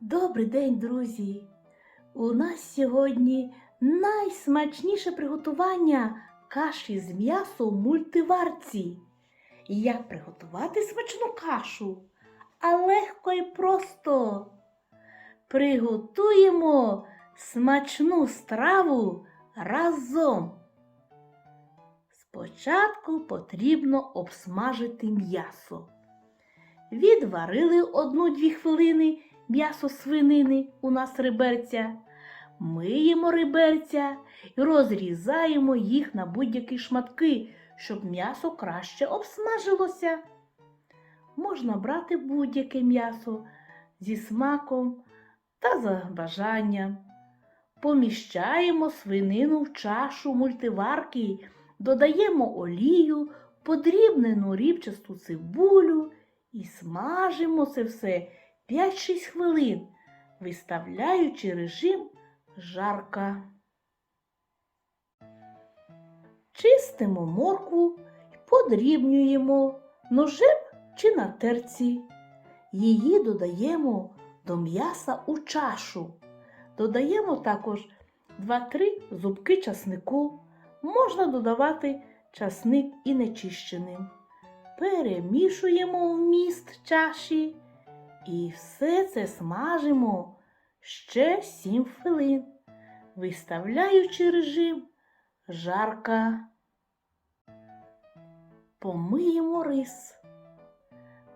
Добрий день, друзі! У нас сьогодні найсмачніше приготування каші з м'ясом в мультиварці. Як приготувати смачну кашу? А легко і просто. Приготуємо смачну страву разом. Спочатку потрібно обсмажити м'ясо. Відварили одну-дві хвилини м'ясо свинини у нас риберця. Миємо риберця і розрізаємо їх на будь-які шматки, щоб м'ясо краще обсмажилося. Можна брати будь-яке м'ясо зі смаком та за бажанням. Поміщаємо свинину в чашу мультиварки, додаємо олію, подрібнену рібчасту цибулю і смажимо це все 5-6 хвилин, виставляючи режим жарка. Чистимо моркву і подрібнюємо ножем чи на терці. Її додаємо до м'яса у чашу. Додаємо також 2-3 зубки часнику. Можна додавати часник і нечищеним. Перемішуємо вміст чаші. І все це смажимо ще 7 хвилин, виставляючи режим жарка. Помиємо рис.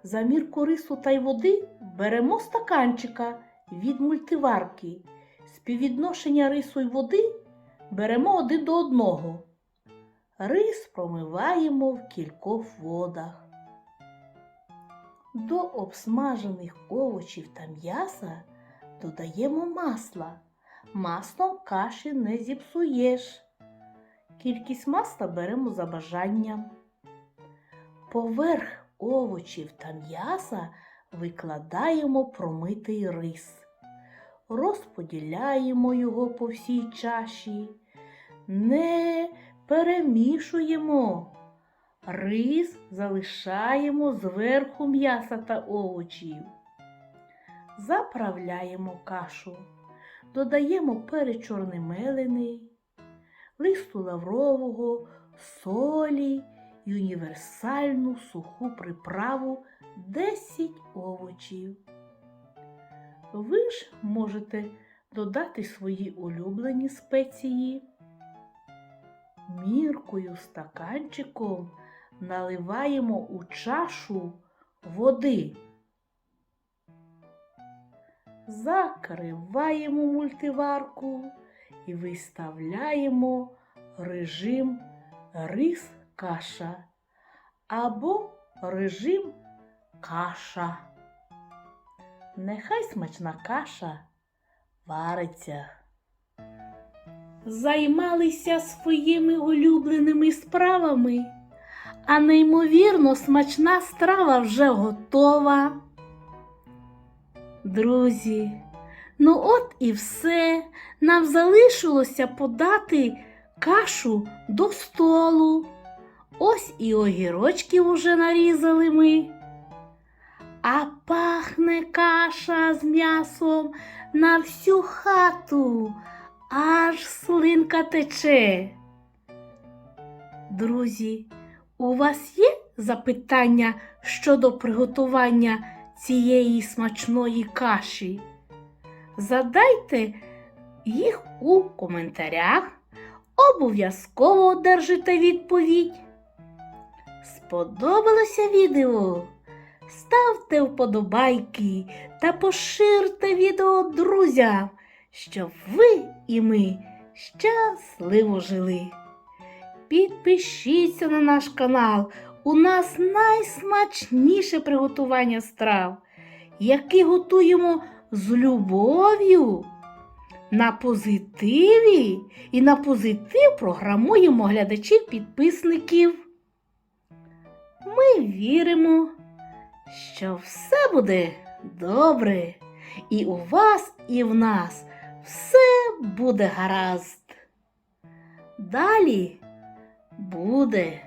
Замірку рису та й води беремо стаканчика від мультиварки. Співвідношення рису й води беремо один до одного. Рис промиваємо в кількох водах. До обсмажених овочів та м'яса додаємо масла. Маслом каші не зіпсуєш. Кількість масла беремо за бажанням. Поверх овочів та м'яса викладаємо промитий рис. Розподіляємо його по всій чаші. Не перемішуємо. Рис залишаємо зверху м'яса та овочів. Заправляємо кашу, додаємо перець чорний листу лаврового, солі і універсальну суху приправу 10 овочів. Ви ж можете додати свої улюблені спеції. Міркою стаканчиком наливаємо у чашу води. Закриваємо мультиварку і виставляємо режим рис каша або режим каша. Нехай смачна каша вариться займалися своїми улюбленими справами, а неймовірно смачна страва вже готова. Друзі, ну от і все. Нам залишилося подати кашу до столу. Ось і огірочки вже нарізали ми. А пахне каша з м'ясом на всю хату аж слинка тече. Друзі, у вас є запитання щодо приготування цієї смачної каші? Задайте їх у коментарях. Обов'язково одержите відповідь. Сподобалося відео? Ставте вподобайки та поширте відео друзям щоб ви і ми щасливо жили. Підпишіться на наш канал. У нас найсмачніше приготування страв, які готуємо з любов'ю. На позитиві і на позитив програмуємо глядачів-підписників. Ми віримо, що все буде добре і у вас, і в нас все буде гаразд. Далі буде.